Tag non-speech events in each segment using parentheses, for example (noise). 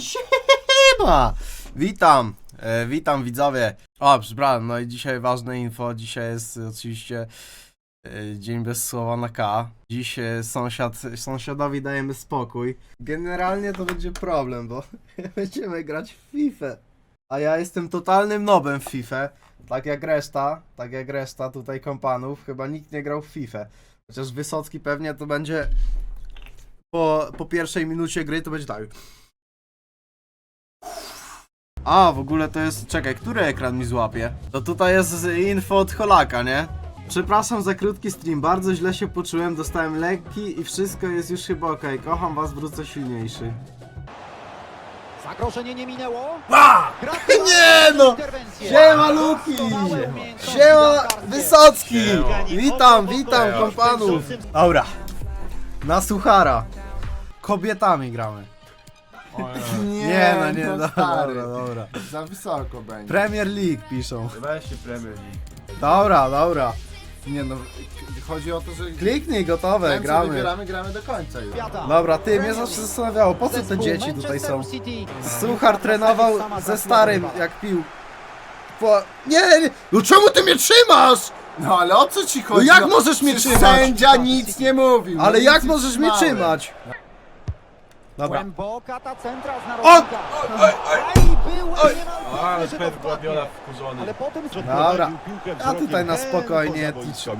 Siema! Witam, e, witam widzowie. O, przepraszam, no i dzisiaj ważne info. Dzisiaj jest oczywiście e, dzień bez słowa na K. Dziś e, sąsiad, sąsiadowi dajemy spokój. Generalnie to będzie problem, bo (laughs) będziemy grać w FIFA. A ja jestem totalnym nobem w FIFA. Tak jak reszta, tak jak reszta tutaj kompanów. Chyba nikt nie grał w FIFA. Chociaż Wysocki pewnie to będzie po, po pierwszej minucie gry to będzie tak. A, w ogóle to jest. Czekaj, który ekran mi złapie? To tutaj jest info od Holaka, nie? Przepraszam za krótki stream, bardzo źle się poczułem, dostałem lekki i wszystko jest już chyba okej. Kocham was, wrócę silniejszy. Zagrożenie nie minęło. Nie no! Siema Luki! Siema Wysocki! Witam, witam kompanów! Dobra, na suchara. Kobietami gramy. Nie, no nie, dobra, stary. dobra, dobra. Za wysoko będzie. Premier League piszą. Weź się Premier League. Dobra, dobra. Nie no, chodzi o to, że Kliknij, gotowe, ten, co gramy. wybieramy, gramy do końca już. Dobra, ty, mnie zawsze zastanawiało, po co te dzieci tutaj są? Suchar trenował ze starym, jak pił. Po... Nie, nie, no czemu ty mnie trzymasz? No ale o co ci chodzi? No jak No, możesz mnie przecież trzymać? Sędzia nic nie mówił. no Ale nic jak nie możesz mnie trzymałem. trzymać? Dobra. Głęboka ta centra z O! narodnika. Aj, był niemal Ale że to Pep wpadnie. Guardiola wkurzony. Ale potem Dobra, a tutaj na spokojnie,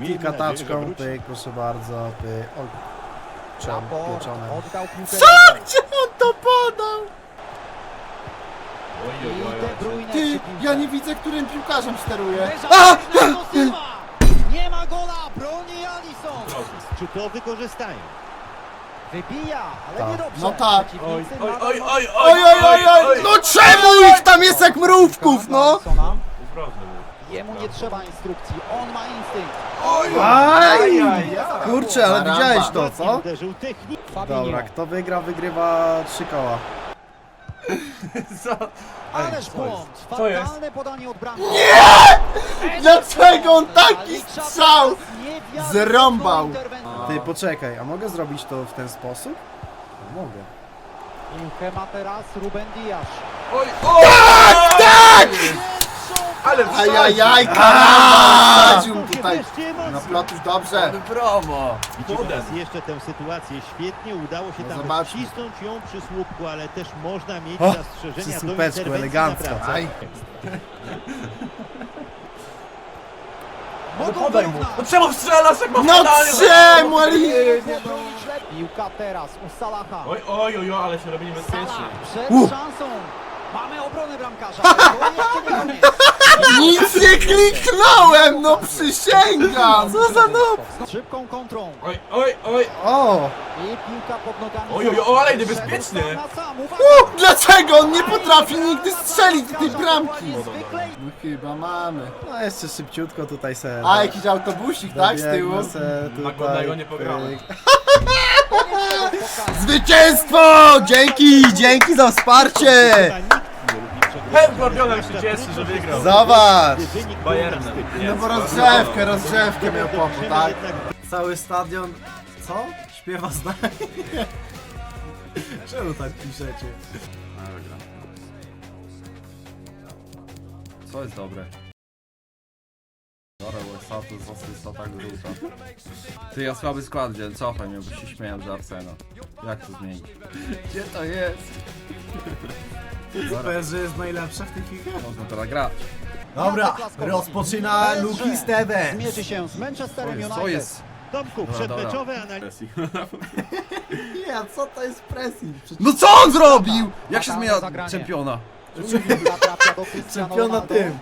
kilka taczką, pyk, proszę bardzo, pyk. O, czem, Raport pieczone. oddał piłkę. Gdzie on to podał? Oj, oj, I oj, De oj. Bruyne Ty, przy piłce. ja nie widzę, którym piłkarzem steruję. Bernardo (laughs) Silva. Nie ma gola, broni Alisson. Czy to wykorzystają? Wybija, ale Tak. nie dobrze. No tak. Oj, oj, oj, oj, Oj, oj, oj, oj! No czemu ich tam jest jak mrówków, no? Jemu nie trzeba instrukcji, on ma instynkt. Aj. Kurczę, ale widziałeś to, co? Dobra, kto wygra, wygrywa trzy koła. (laughs) Co? Ależ błąd, fatalne podanie od bramki. Dlaczego on taki strzał zrąbał? Ty, poczekaj, a mogę zrobić to w ten sposób? Mogę. Piłkę ma teraz Ruben Dias. Oj, oj! Tak! Ale Ajajaj, karamba! Wsadził mu tutaj. Na mocno. plotów dobrze. promo! Widzi teraz jeszcze tę sytuację świetnie. Udało się No tam zobaczmy. wcisnąć ją przy słupku, ale też można mieć O, zastrzeżenia przy do słupeczku, interwencji elegancko. na bramce. Aj. (laughs) No Mogą podaj mu! wyrównać. No czemu strzelasz jak ma No podanie? czemu, lepiej. Piłka teraz u Salaha. Oj, oj, oj, oj, ale się robi Salah niebezpiecznie. przed U. szansą. Mamy obronę bramkarza. ale (laughs) to jeszcze nie koniec. Nic nie kliknąłem, no przysięgam! Co za noob? Szybką kontrą. Oj, oj, oj! O! I piłka pod nogami. Oj, oj, oj, ale niebezpiecznie. Sam na sam. Uwaga. U, Dlaczego on nie potrafi nigdy strzelić do tej bramki? Niezwykle No chyba mamy. No jeszcze szybciutko tutaj se. A, jakiś autobusik, tak, z tyłu? dobiegnę Se Na godnego nie pogramy. pyk. (laughs) Zwycięstwo! Dzięki, dzięki za wsparcie! Pep Guardiola już się cieszy, że wygrał. Zobacz! Bayernem. No bo rozgrzewkę, rozgrzewkę miał Zobaczymy tak? Cały stadion. Co? Śpiewa z nami. (laughs) Czemu tak piszecie? Co jest dobre? Dobra, bo Sato został tak grupa. Ty, ja słaby skład wziąłem, cofaj mnie, bo się śmiałem z Arsenal. Jak to zmienić? Gdzie to jest? PSG jest najlepsza w tej chwili? Można teraz grać. Dobra, rozpoczyna Luki Steven. Zmierzy się z Manchesterem United. Co jest? Tomku, Dobra, przedmeczowe analizy. Nie, (laughs) co to jest pressing? No co on zrobił? Jak się zmienia czempiona? Trafia do Cristiano Czempiona Ronaldo. tym.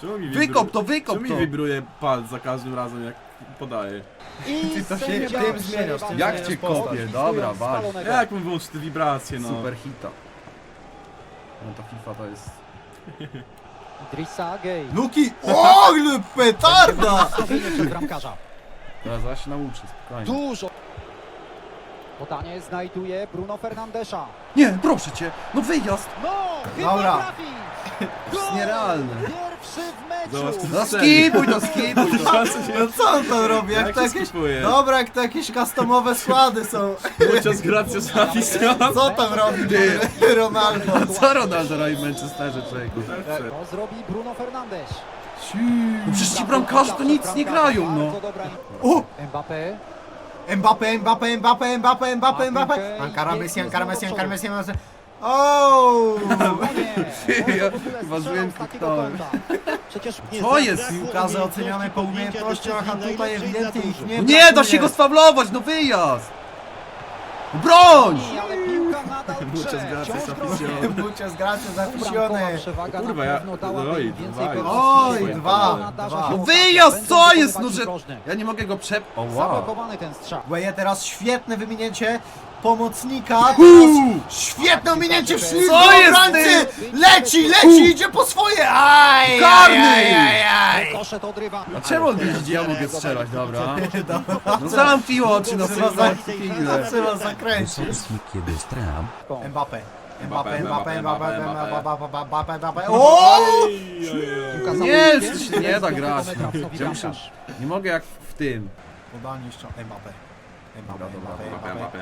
Czemu mi Wykop to, wykop Czemu mi to! wibruje palc za każdym razem jak podaje? I Ty to się sędzia tym zmieniasz, tym Jak cię kopie? Dobra, wal. spalonego. Jak mu wyłączyć te wibracje, no? Super hita. No to FIFA to jest... Idrissa Gueye. Luki, o, ale petarda! Ustawienie przed bramkarza. Teraz zaraz się nauczy, spokojnie. Dużo. Podanie znajduje Bruno Fernandesza. Nie, proszę cię, no wyjazd! No, chyba Dobra. trafi. To (laughs) jest Gol! nierealne. Pierwszy w meczu. Zobacz, meczu. to No strzeli. skipuj to, skipuj to. (laughs) No co on tam robi? Jak Jak to się jakieś... skipuje? Dobra, jak to jakieś customowe składy są. Muchas gracias, afición. (laughs) Co tam robi Ronaldo? Co Ronaldo robi w Manchesterze, człowieku? To zrobi Bruno Fernandes. No przecież ci bramkarze to nic nie grają, no. Bardzo dobra. O! Mbappé. Mbappe, Mbappe, Mbappe, Mbappe, Mbappe, Mbappe. Ankara Messi, Ankara Messi, Ankara Messi, Messi. O! Ja chyba złym kliknąłem. Co jest? Piłkarze oceniane po umiejętnościach, a tutaj ewidentnie ich nie Nie, da się go sfablować, no wyjazd! Broń! Ale piłka nadal (laughs) Muchas grze. gracias, Wciąż afición. (laughs) Muchas gracias, Bramkowa przewaga Kurwa, na ja- pewno dałaby oj, więcej dwa pewności. Oj, siebie. dwa, Nadarza dwa. się No wyjazd, Będą co jest? No że... Ja nie mogę go przep... O wow. Zablokowany ten strzał. Łeje teraz świetne wyminięcie pomocnika. Teraz świetne ominięcie w ślizgu Leci, leci, idzie po swoje! Aj, Karny! aj, aj, aj, A czemu on widzi, ja mogę strzelać, dobra? (laughs) No sam piło oczy na Trzeba, za, trzeba zakręcić. Kiedy stram, Mbappe. Mbappe, Mbappe, Mbappe, Mbappe, Mbappe, Mbappe, Nie, nie da grać. muszę- Nie mogę jak w tym. Podanie jeszcze Mbappe.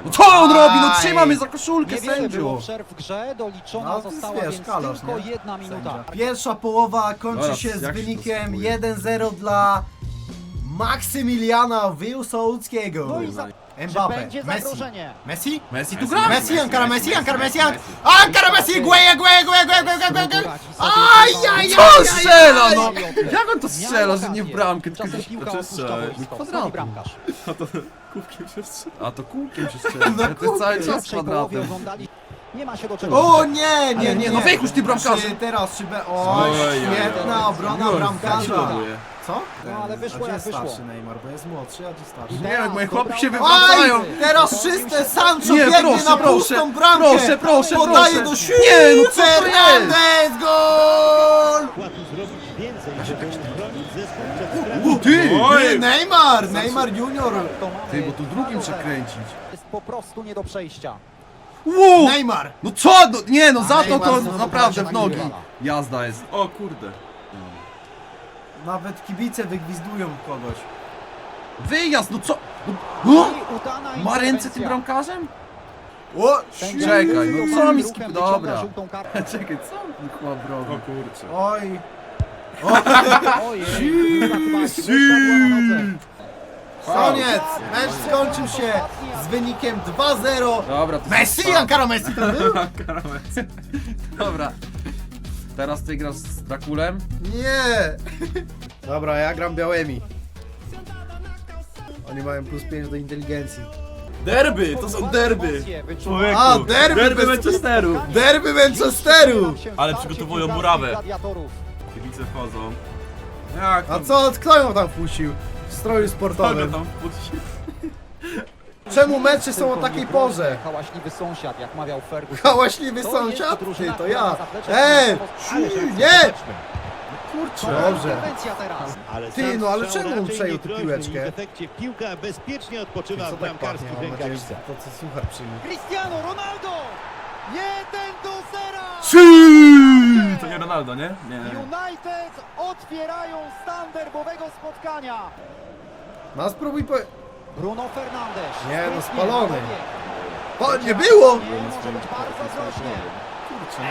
No co on robi? No Aj. trzyma mnie za koszulkę, było sędziu. przerw w grze, doliczona No, to jest, została wiesz, więc kalosz, tylko nie? jedna minuta. Sędzia. Pierwsza połowa kończy Dobra, się z jak się to wynikiem skupuje? 1-0 dla Maksymiliana Wilsołowskiego. No i za... Czy będzie Messi. zagrożenie? Messi? Messi tu gra? Messi, Ankara Messi, Ankara Messi, Messi, Ankara Messi, Gueje, Gueje, Gueje, Gueje, Gueje, Gueje, Gueje. Aj, Co strzela, no? Jak on to strzela, że nie w bramkę, tylko Czasem gdzieś... piłka Znaczy opuszcza strzelaj. boisko. Kwadratu. Stoi bramkarz. A to kubkiem się strzela. A to kółkiem się strzela. No to jest cały W czas pierwszej połowie kwadratem. oglądali. Nie ma się do czego. O nie, nie, Ale nie. nie, no wychóż ty bramkarzu. Czy teraz, czy be... Oj, O, świetna obrona Już, bramkarza. Co? No, ale wyszło jak jest wyszło. starszy Neymar, bo jest młodszy, a gdzie starszy? Nie, jak moje chłopy się wywracają. Aj, teraz czyste Sancho Nie, biegnie proszę, na proszę, pustą bramkę. proszę, proszę, Podaje proszę. do sił. Nie, no co to? Fernandez, gol! Mogła tu zrobić więcej, żeby uchronić zespół przed stratą. O ty! Ty, Neymar, Neymar Junior. To mamy Ty, bo tu drugim 2 do trzeba 0. kręcić. Jest po prostu nie do przejścia. Wow! Neymar. No co? No, nie no, za to Neymar to znowu naprawdę w nogi. Jazda jest. O kurde. Nawet kibice wygwizdują kogoś. Wyjazd, no co? No, I udana ma ręce interwencja. tym bramkarzem? O, Sędzia Czekaj, no co mi skip... wyciąga Dobra. żółtą. (laughs) Czekaj, co on w O rogu? kurczę. Oj. (laughs) Ojej, chyba (laughs) uszła na nodze. Koniec. Mecz skończył się z wynikiem 2-0. Dobra, to Messi, Ankara Messi to był? Dobra. Teraz ty grasz z Drakulem? Nie. (laughs) Dobra, ja gram białymi. Oni mają plus 5 do inteligencji. Derby, to są derby. Człowieku. A, derby Derby bez- Manchesteru. Derby Manchesteru! Ale przygotowują murawę. Kibice wchodzą. Jak A tam? co, kto ją tam wpuścił? W stroju Kogo sportowym. tam wpuścił? Czemu mecze są o takiej porze? Hałaśliwy sąsiad, jak mawiał Ferguson. Hałaśliwy To sąsiad? Ty, drużyna, to która ja. zaplecze Ej! Ale Ciu, że- Nie! Kurczę, Dobrze. interwencja teraz. Ale Ty, sam no ale strzał czemu on raczej przejął nie tę piłeczkę? i W efekcie piłka bezpiecznie odpoczywa Co w tak pachnie? bramkarskich Mam nadzieję, że rękawiczkach. to co suchar przyjmie. Cristiano Ronaldo! 1 do 0! To nie Ronaldo, nie? Nie. United otwierają stan derbowego spotkania. No spróbuj po... Bruno Fernandes. Nie, no, spalony. O, nie było! Nie, może być bardzo groźnie.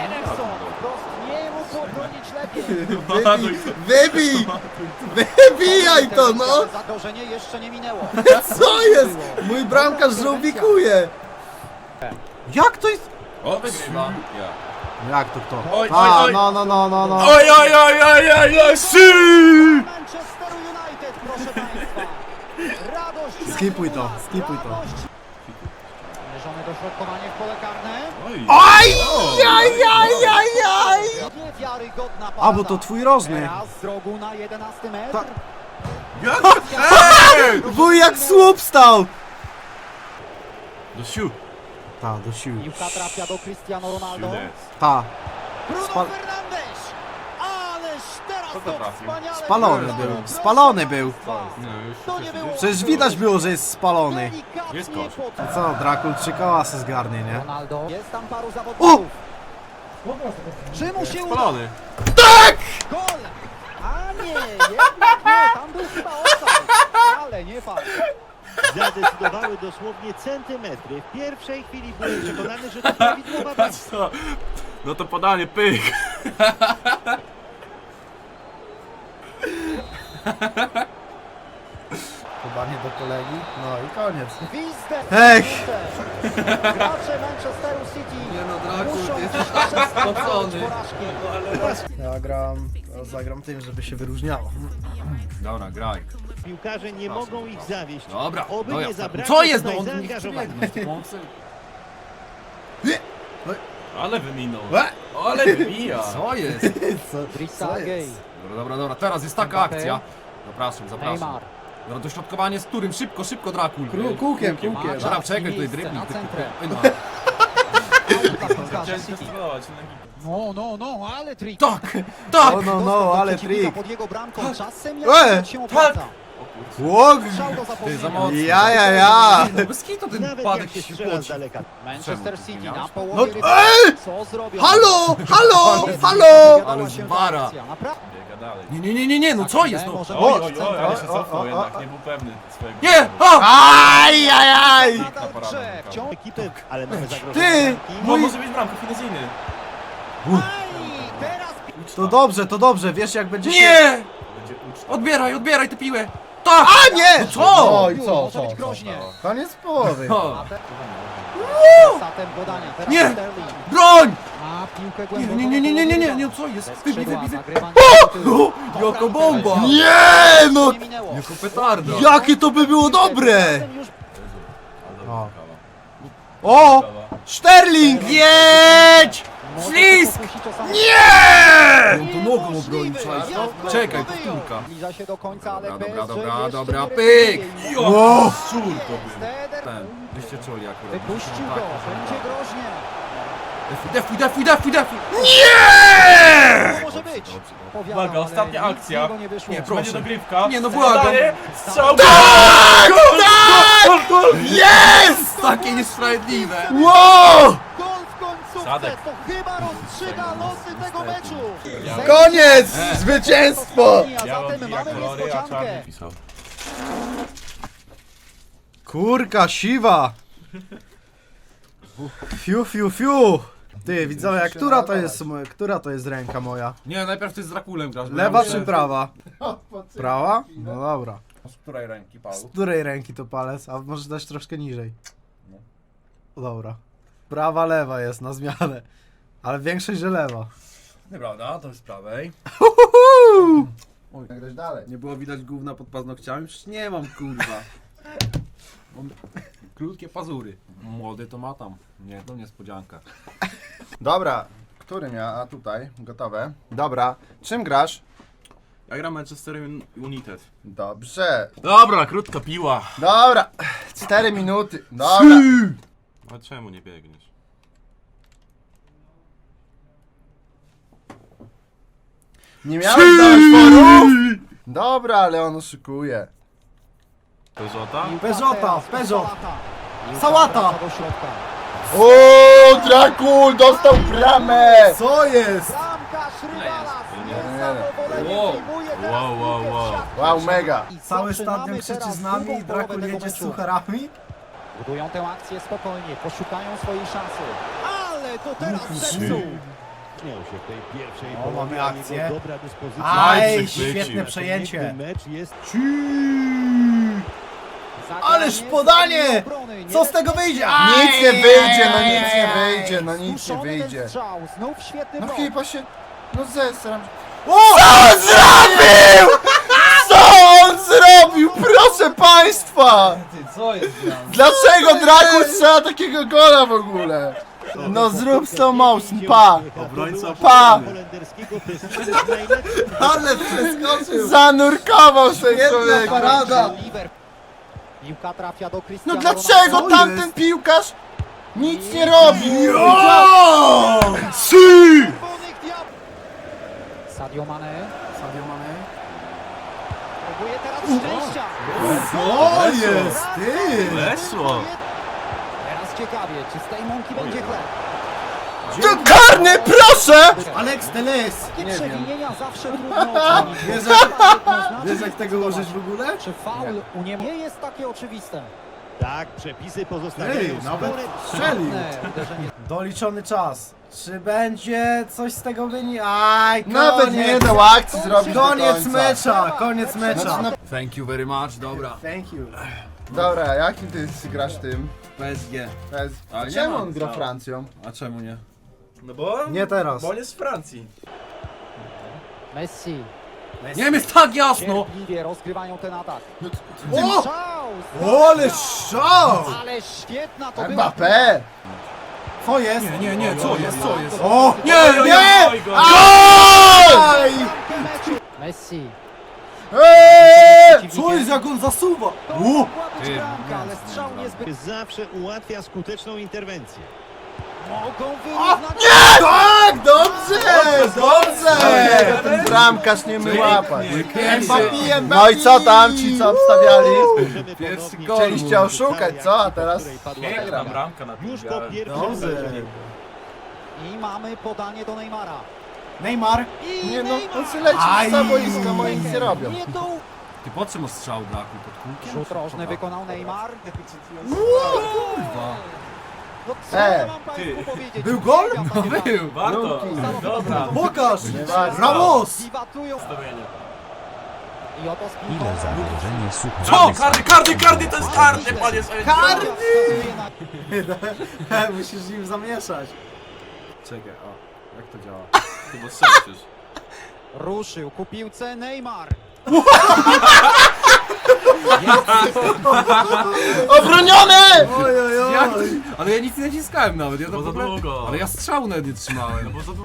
Ederson wprost nie mógł obronić lepiej. Wybij! Wybij! Wybijaj to, no! Zagrożenie jeszcze nie minęło. Co jest? Mój bramkarz żołwikuje! Jak to jest? O, wygrywa. Ja. Jak to kto? Oj, A, oj, oj. no, no, no, no, no. Oj, oj, oj, oj, oj, oj, sy! Manchesteru United, proszę Skipuj to, skipuj to. Mierzone dośrodkowanie w pole karne. Oj. Aj, aj, aj, aj, aj! Niewiarygodna parada. A, bo to twój rożny. Teraz z rogu na 11 metr. Ta- Jak? Wuj jak słup stał! Do siu. Ta, do sił. Piłka trafia do Cristiano Ronaldo. Siódez. Ta. Bruno Spa- Fernandes! Co to trafił? Spalony był, spalony był. państwa. No już. To nie było Przecież widać było, że jest spalony. Jest kosz. A co, Drakul trzy koła se zgarnie, nie? Ronaldo. Jest tam paru zawodników. Czy mu się uda? Spalony. Gol! A nie, jednak nie, tam był chyba offside. Ale nie fakt. Zadecydowały dosłownie centymetry. W pierwszej chwili byłem przekonany, że to prawidłowa. (laughs) Patrz to. No to podanie, pyk. Podanie do kolegi, no i koniec. Gwizdek. Ech. Gracze Manchesteru City Nie no, Draku, muszą 16 (laughs) spocony. porażki. Ja gram, ja zagram tym, żeby się wyróżniało. Dobra, graj. Piłkarze nie mogą ich zawieść. Dobra. Oby no nie ja- zabrakło Co jest? No tutaj on niech zaangażowania. przebiegnie. Chce- Ale wyminął. Ale wymija. (laughs) Co jest? Co, co jest? Dobra, dobra, dobra. Teraz jest taka Mbappé. akcja. Zapraszam, zapraszam. Neymar. Dobra, dośrodkowanie z którym? Szybko, szybko, Drakul. Kró- kółkiem, kółkiem. Dobra, czekaj, tutaj Miejsce na centrę. Oj, no. City. No, no, no, ale trik. Tak, tak. No, no, no, ale trik. Pod jego bramką czasem E, jak się opłaca. Łog! Strzał do Ty, za zapomnienia. mocno. Ja, ja, ja! No bez kitu ten Nawet padek się się strzela z daleka. Manchester Czemu? City na połowie No. Co zrobią? Halo, halo, halo! Ale. Naprawdę. Dalej. Nie, nie, nie, nie, nie, no co jest? No. Może O, być oj, ale się o, cofnął o, jednak, o. nie był pewny swojego. Nie! wyboru. Aj, aj, aj! Nadal parada grze. bramka. Wciąż Ekipy, ale mamy zagrożenie. Ty! No może być bramka, finezyjny. Aj, teraz To dobrze, to dobrze, wiesz jak będzie się... Nie! Będzie uczta. Odbieraj, odbieraj tę piłę. Tak! A nie! co? Oj, co, może co, być co? groźnie. Koniec połowy. O, Zatem podania. Teraz Nie! Sterling. broń! A piłkę Nie, głęboko. nie, nie, nie, nie, nie, nie, nie, co jest? Wybij, wybij, wybij. Jaka bomba! Nie, no! Nie minęło. Jako petarda. Jakie to by było dobre! Zatem już O. O! Sterling, jedź! Samo- Nie! On to nogą obronił, czaisz to? Czekaj, powtórka. Zbliża się do końca, ale Dobra, dobra, dobra, dobra, nie pyk! Wow! Szczur to był. Ten, wyście czuli akurat. Wypuścił go, będzie groźnie. Defuj, defuj, defuj, defuj! To może być. Uwaga, ostatnia akcja. nie. Nie, Będzie proszę. dogrywka. Nie, no błagam. Daję, Strzał. Tak! Jest! Takie niesprawiedliwe! Wow! Sadek. to chyba rozstrzyga losy tego meczu. Koniec! Zwycięstwo! A zatem mamy niespodziankę. pisał. Kurka siwa! Fiu, fiu, fiu! Ty, widzowie, a która to jest, która to jest ręka moja? Nie, najpierw ty z Drakulem grasz. bo Lewa ja czy prawa? Prawa? No dobra. Z której ręki, Z której ręki to palec? A może dać troszkę niżej. No dobra. Prawa, lewa jest na zmianę. Ale większość, że lewa. Nieprawda, to jest z prawej. Uhu! Grać dalej. Nie było widać gówna pod paznokciami? Przecież nie mam, kurwa. Mam krótkie pazury. Młody to ma tam. Nie, to niespodzianka. Dobra. Którym ja? A tutaj. Gotowe. Dobra. Czym grasz? Ja gram Manchester Un- United. Dobrze. Dobra, krótka piła. Dobra. Cztery minuty. Dobra. A czemu nie biegniesz? Nie miałem dać? Dobra, ale on oszukuje. Peugeota, Peugeot. Salata. Sałata. Do środka. O, Drakul dostał bramę! Co jest? Bramkarz rywala Wow. teraz Wow, wow, piłkę w wow. siatkę. Wow, mega. I Cały zaczynamy stadion krzyczy teraz z nami drugą Drakul tego jedzie z meczu. sucharami. Budują tę akcję spokojnie, poszukają swojej szansy. Ale to teraz zepsuł. Śmiał się w tej pierwszej O, połowie, mamy a akcję. jego Dobra dyspozycja. Aj, świetne przejęcie. Następny mecz jest Zagranie Ależ podanie! z obrony, Co z tego wyjdzie? Nic nie wyjdzie, no nic nie wyjdzie, no nic nie ten wyjdzie. Strzał, znów świetny No blok. chyba się... No zesram. Co on zrobił? Zrobił? Proszę państwa! Ty, co jest grane? Dlaczego Drakul strzela takiego gola w ogóle? No zrób slow motion, pa! Obrońca Pa! holenderskiego Ale przeskoczył! Zanurkował się człowiek! parada. Piłka trafia do Cristiano No dlaczego tamten piłkarz nic nie robi? Jest ty? Weszło. Teraz ciekawie, czy z tej mąki będzie chleb. Karny, proszę! Alex Teles! Takie Nie wiem. przewinienia zawsze trudno (laughs) ocenić. Wiesz, Wiesz jak tego użyć w ogóle? Czy faul u nie nie jest takie oczywiste? Tak, przepisy pozostawiają Ej, nawet strzelił. Doliczony czas. Czy będzie coś z tego wynik? Aj, koniec. Nawet nie dał akcji zrobić do Koniec końca. mecza, koniec mecza. Znaczy, no, Thank you very much, dobra. Thank you. dobra, jakim ty grasz tym? PSG. Bez... Ale nie Czemu mam on gra. Francją? A czemu nie? No bo... Nie teraz. Bo on jest z Francji. Messi. Niemiec tak jasno! Cierpliwie rozgrywają ten atak. O! O, ale strzał! Ale świetna to była. Mbappé! Co jest? Nie, nie, nie, co jest, co jest? O! Nie, nie! Aj! Messi. Eee! Co jest jak on zasuwa? U! Ty, bramka, ale strzał niezbyt. Zawsze ułatwia skuteczną interwencję. Mogą wyrównać. Tak, dobrze! Dobrze! Ten bramkarz nie my łapać. No i co tam ci co obstawiali? Pierwszy gol. Chcieliście oszukać, co? A teraz Piękna bramka. na Już po pierwszym Dobrze. I mamy podanie do Neymara. Neymar. I Nie no, Neymar! on sobie leci Aj. z boiska, moi nic nie robią. Nie Ty po czym ostrzał braku? Pod kółkiem? Rzut rożny wykonał Neymar. Kurwa. No co E, ja mam Państwu powiedzieć? Był gol? No był. Warto. Luki. Dobra. Pokaż! Nieważne. Ramos! Dziwatują. Ustawienie. I oto z piłką. Ile zagrożenie słucha. Co? Kardy, kardy, kardy, to jest kardy, panie sędzio. Karny! Wskazuje na- Musisz nim zamieszać. Czekaj, o. Jak to działa? (laughs) Ty bo strzelisz. Ruszył ku piłce Neymar. (laughs) Obroniony! Oj, to? oj. Ale ja nic nie naciskałem nawet, ja to Bo w za ogóle... długo. Ale ja strzału nawet nie No trzymałem. bo za długo.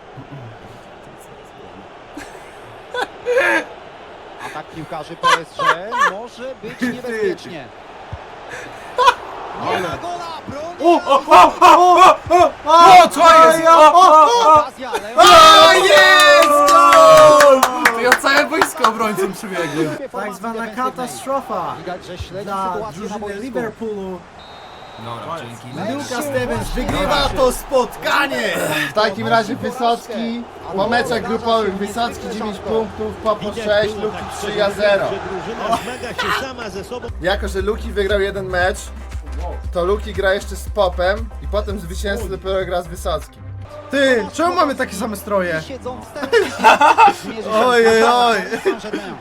Atak piłkarzy PSG może być niebezpiecznie. Nie ma gola, broni. O, co jest? O, o, o! Okazja, Leo. O, jest gol! To ja całe boisko obrońcą przebiegłem. Tak zwana katastrofa Widać, że śledzi dla sytuację na drużyny boisku. Liverpoolu. Dobra, dzięki. Lucas Stevens wygrywa to spotkanie! W takim razie Wysocki po meczach grupowych Wysocki 9 punktów, Popo 6, Luki 3 a 0. Że drużyna zmaga się sama ze sobą. Jako, że Luki wygrał jeden mecz, to Luki gra jeszcze z Popem i potem zwycięzca dopiero gra z Wysockim. Ty, czemu mamy takie same stroje? (laughs) Siedzą (laughs) Oj, oj, oj.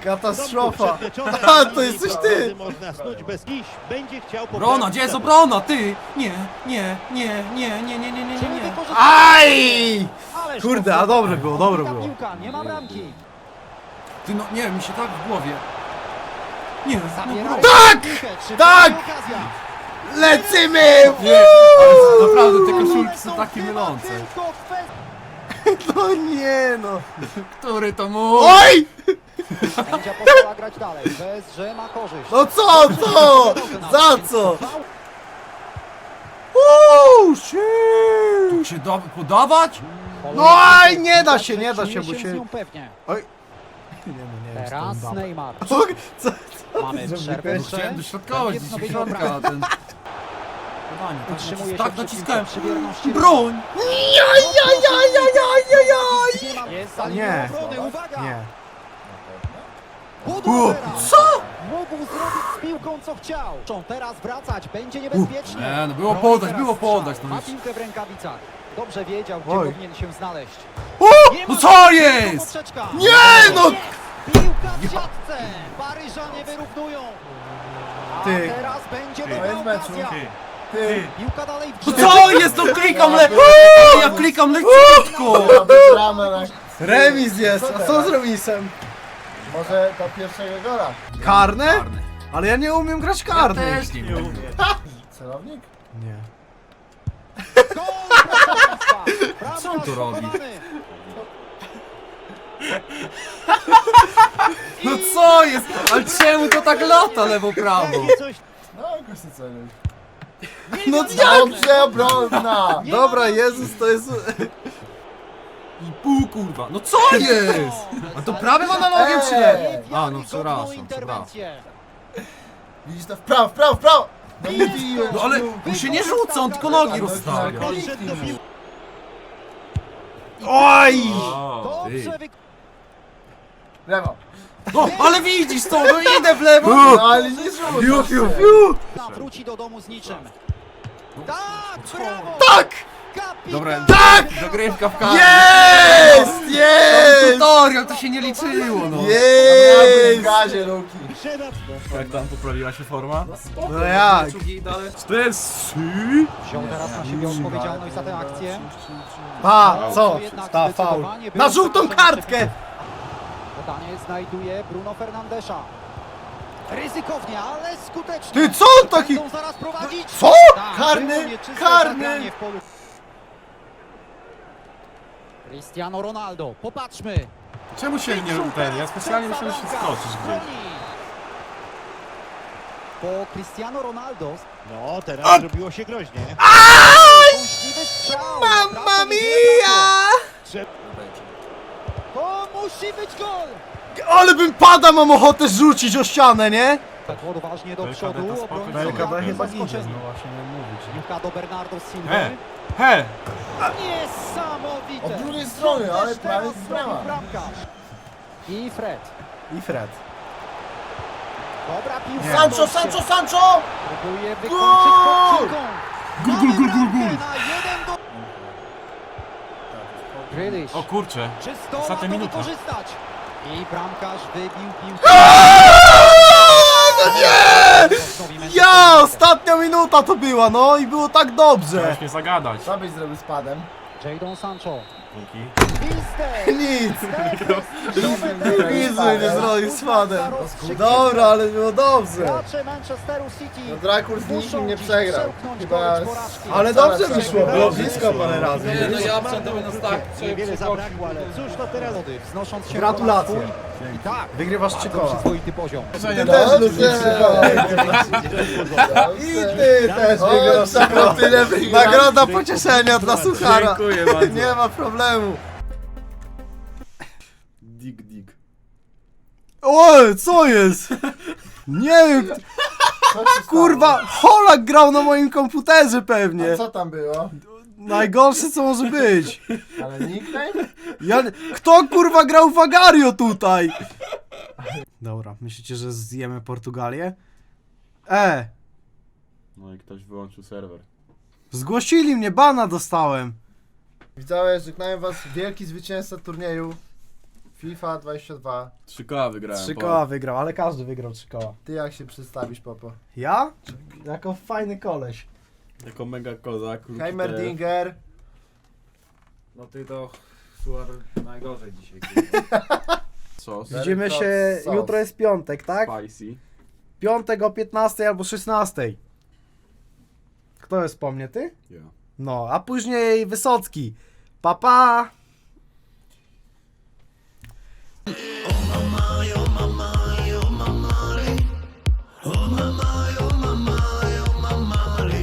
Katastrofa. (laughs) A, to jesteś ty! Można snuć bez dziś. Będzie chciał Obrona, poprawić gdzie jest obrona? Ty! Nie, nie, nie, nie, nie, nie, nie, nie, nie. wykorzystał- Aj! Ależ Kurde, a dobre było, dobre było. piłka, nie ma bramki. Ty no, nie, mi się tak w głowie. Nie, no, Tak! Tak! Lecimy! nie. Ale naprawdę te koszulki są takie mylące. (laughs) No nie no. Który to mógł? Oj! Sędzia pozwala grać dalej. PSG ma korzyść. No co, co? Za co? Uuu. Tu się da podawać? No aj, nie da się, nie da się, bo się... pewnie. Nie, no nie wiem, Teraz co Neymar. Co? Co? Mamy zrobił przerwę gość? jeszcze. Chciałem dośrodkować wiedział środka, ten... Podanie, tak, Utrzymuje się tak przy naciskałem. piłce, przy wierności. Broń! Jest za Nie. linią obrony, uwaga! Nie. Co? Mógł zrobić z piłką co chciał. Muszą teraz wracać, będzie niebezpiecznie. Nie, no było podać, było podać, no Ma już. piłkę w rękawicach. Dobrze wiedział, gdzie Oj. powinien się znaleźć. Nie No co jest? Nie no! Piłka w siatce. Paryżanie wyrównują. A Ty. teraz będzie To dobra mecz, okazja. Ty, Piłka dalej w No grze. co jest? No klikam le... Ja klikam leciutko! na... Remis jest, a co z remisem? Może do pierwszego gola. Karne? Ale ja nie umiem grać Ja karny. też nie wiem. Celownik? Nie. Co on tu robi? No co jest? Ale czemu to tak lata lewo-prawo? No, gościa celuj. No? Dobrze, obronna! Dobra, Jezus, to jest... I pół kurwa. No co jest? A to prawym analogiem czy nie? Eee. A, no przepraszam, przepraszam. Widzisz to w prawo, w prawo, w prawo! No No ale on się nie rzuca, on tylko nogi rozstawia. Oj! Dobrze wy... Lewo. No, ale widzisz to, no idę w lewo! No ale nie. Fiu, fiu, fiu! Wróci do domu z niczym. Tak, brawo! Tak! Dobra, Tak! dogrywka w karty. Jest! Jest! Tutorial, to się nie liczyło, no. Jej! W gazie, Luki. Jak tam poprawiła się forma? No jak? To jest... Wziął teraz na siebie odpowiedzialność za tę akcję. Pa, co? Ta, faul. Na żółtą kartkę! Podanie znajduje Bruno Fernandesza. Ryzykownie, ale skutecznie. Ty, co on taki... Będą zaraz prowadzić. Co? Tak, Karny? Karny? Cristiano Ronaldo, popatrzmy. Czemu się nie ten? Ja specjalnie myślałem, że się skoczysz gdzieś. Po Cristiano Ronaldo No, teraz zrobiło się groźnie. Strzał. Mamma mia! To musi być gol! Ale bym pada mam ochotę rzucić o ścianę, nie? Tak odważnie do przodu, obrońca Belka bramki da chyba zaskoczeni. właśnie nie mówić. Piłka do Bernardo Silva. He! He! Niesamowite! Od drugiej strony, ale prawie bramkarz. I Fred. I Fred. Dobra piłka. Sancho, Sancho, Sancho! Próbuje wykończyć pod piłką. Gul, gul, gul, gul, gul. Na jeden do... Grealish. O. Czysto ostatnia ma to minuta. wykorzystać. I bramkarz wybił piłkę. No nie! Ja! Ostatnia minuta to była, no i było tak dobrze. Chciałeś mnie zagadać. Co byś zrobił z padem? Jadon Sancho. Dzięki. Nic. Nic by nie zrobił z. Rozstrzygnięcie. Dobra, ale było dobrze. No Drakul z nikim nie przegrał. Chyba z-. Ale dobrze wyszło, było blisko parę razy. Nie, no ja przed na start. Niewiele zabrakło, ale cóż to teraz... Wznosząc się Gratulacje. swój I tak, Wygrywasz trzy koła. przyzwoity poziom. Ty No, też no, lubisz. I ty też O, wygrasz tyle wygrał. Nagroda pocieszenia dla suchara. Dziękuję bardzo. Nie ma problemu. O, co jest? Nie wiem, Co ci stało? kurwa, Holak grał na moim komputerze pewnie. A co tam było? Najgorsze co może być. Ale nickname? Ja, kto kurwa grał w Agario tutaj? Dobra, myślicie, że zjemy Portugalię? E, No i ktoś wyłączył serwer. zgłosili mnie, bana dostałem. Widzowie, żegnają was wielki zwycięzca turnieju FIFA 22. Trzy koła wygrałem. Trzy po- koła wygrał, ale każdy wygrał trzy koła. Ty jak się przedstawisz, Popo? Ja? Jako fajny koleś. Jako mega kozak. Heimerdinger. No ty to... Suar najgorzej dzisiaj. (laughs) Sos. Widzimy hot się, sauce. jutro jest piątek, tak? Spicy. Piątek o 15 albo 16. Kto jest po mnie, ty? Ja. No, a później Wysocki. Pa, pa! Oh.